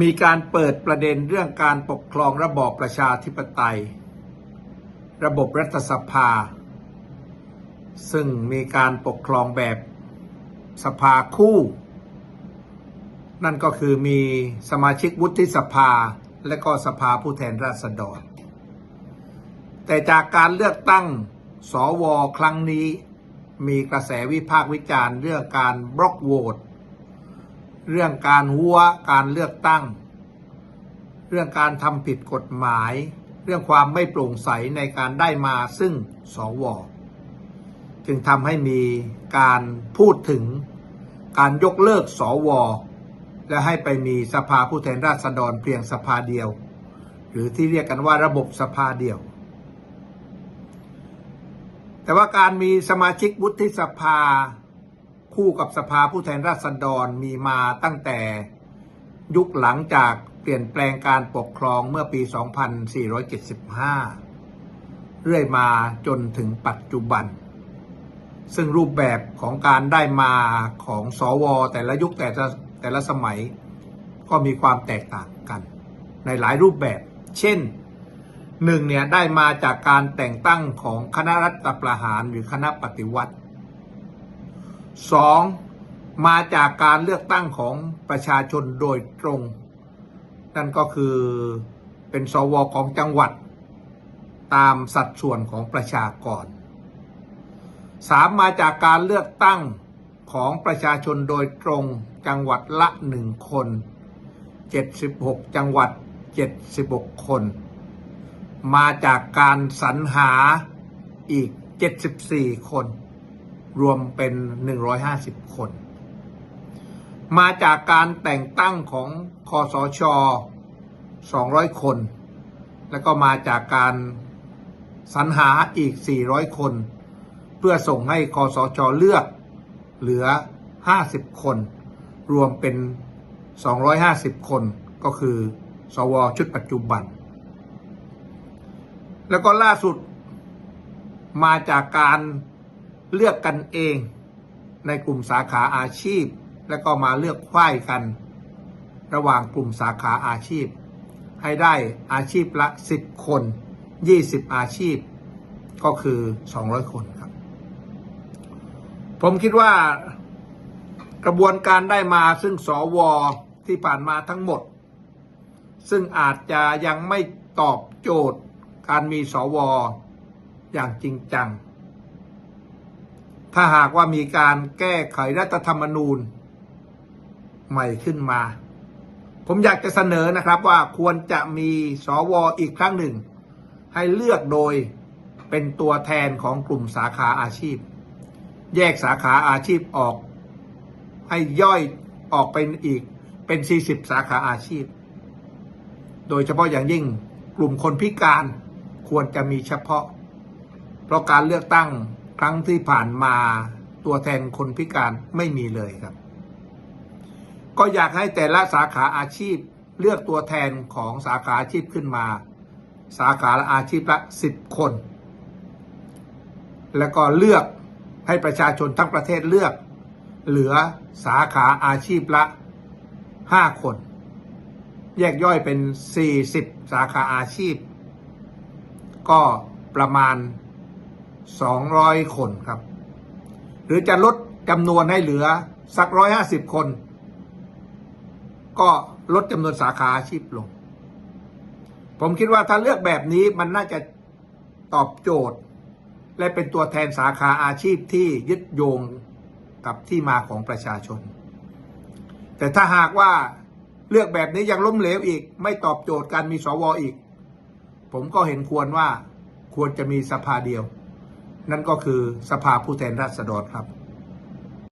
มีการเปิดประเด็นเรื่องการปกครองระบอบประชาธิปไตย ระบบรัฐสภา ซึ่งมีการปกครองแบบสภาคู่ นั่นก็คือมีสมาชิกวุฒิสภาและก็สภาผู้แทนราษฎร แต่จากการเลือกตั้งสวครั้งนี้ มีกระแสวิพากษ์วิจารณ์เรื่องการบล็อกโหวต เรื่องการหัวการเลือกตั้ง เรื่องการทำผิดกฎหมาย เรื่องความไม่โปร่งใสในการได้มาซึ่งสวจึงทำให้มีการพูดถึงการยกเลิกสวและให้ไปมีสภาผู้แทนราษฎรเพียงสภาเดียว หรือที่เรียกกันว่าระบบสภาเดียว แต่ว่าการมีสมาชิกวุฒิสภา คู่กับสภาผู้แทนราษฎรมีมาตั้งแต่ยุคหลังจากเปลี่ยนแปลงการปกครองเมื่อปี 2475 เรื่อยมาจนถึงปัจจุบัน ซึ่งรูปแบบของการได้มาของสวแต่ละยุคแต่ละแต่ละสมัย ก็มีความแตกต่างกัน ในหลายรูปแบบ เช่นหนึ่งเนี่ยได้มาจากการแต่งตั้งของคณะรัฐประหารหรือคณะปฏิวัติ สองมาจากการเลือกตั้งของประชาชนโดยตรง นั่นก็คือเป็นสวของจังหวัด ตามสัดส่วนของประชากรสามมาจากการเลือกตั้งของประชาชนโดยตรงจังหวัดละหนึ่งคน 76 จังหวัด 76 คน มาจากการสรรหาอีก 74 คน รวมเป็น 150 คน มาจากการแต่งตั้งของคอสช 200 คน แล้วก็มาจากการสรรหาอีก 400 คน เพื่อส่งให้คอสชเลือกเหลือ 50 คน รวมเป็น 250 คนก็คือ สวชุดปัจจุบัน แล้วก็ล่าสุดมาจากการ เลือกกันเองในกลุ่มสาขาอาชีพ แล้วก็มาเลือกควายกัน ระหว่างกลุ่มสาขาอาชีพ ให้ได้อาชีพละ 10 คน 20 อาชีพ ก็คือ 200 คนครับ ผมคิดว่ากระบวนการได้มาซึ่งสวที่ผ่านมาทั้งหมด ซึ่งอาจจะยังไม่ตอบโจทย์การมีสวอย่างจริงจัง ถ้าหากว่ามีการแก้ไขรัฐธรรมนูญ ใหม่ขึ้นมา ผมอยากจะเสนอนะครับว่าควรจะมีสวอีกครั้งหนึ่ง ให้เลือกโดยเป็นตัวแทนของกลุ่มสาขาอาชีพ แยกสาขาอาชีพออก ให้ย่อยออกเป็นอีกเป็น 40 สาขาอาชีพ โดยเฉพาะอย่างยิ่งกลุ่มคนพิการควรจะมีเฉพาะ เพราะการเลือกตั้ง รั้งที่ผ่านมาตัวแทนคนพิการไม่มีเลยครับ ก็อยากให้แต่ละสาขาอาชีพเลือกตัวแทนของสาขาอาชีพขึ้นมา สาขาละอาชีพละสิบคน แล้วก็เลือกให้ประชาชนทั้งประเทศเลือก เหลือสาขาอาชีพละห้าคน แยกย่อยเป็น40สาขาอาชีพ ก็ประมาณ 200 คนครับ หรือจะลดจำนวนให้เหลือสัก 150 คน ก็ลดจำนวนสาขาอาชีพลง ผมคิดว่าถ้าเลือกแบบนี้มันน่าจะตอบโจทย์ และเป็นตัวแทนสาขาอาชีพที่ยึดโยงกับที่มาของประชาชน แต่ถ้าหากว่าเลือกแบบนี้ยังล้มเหลวอีก ไม่ตอบโจทย์การมีสวอีก ผมก็เห็นควรว่าควรจะมีสภาเดียว นั่นก็คือสภาผู้แทนราษฎรครับ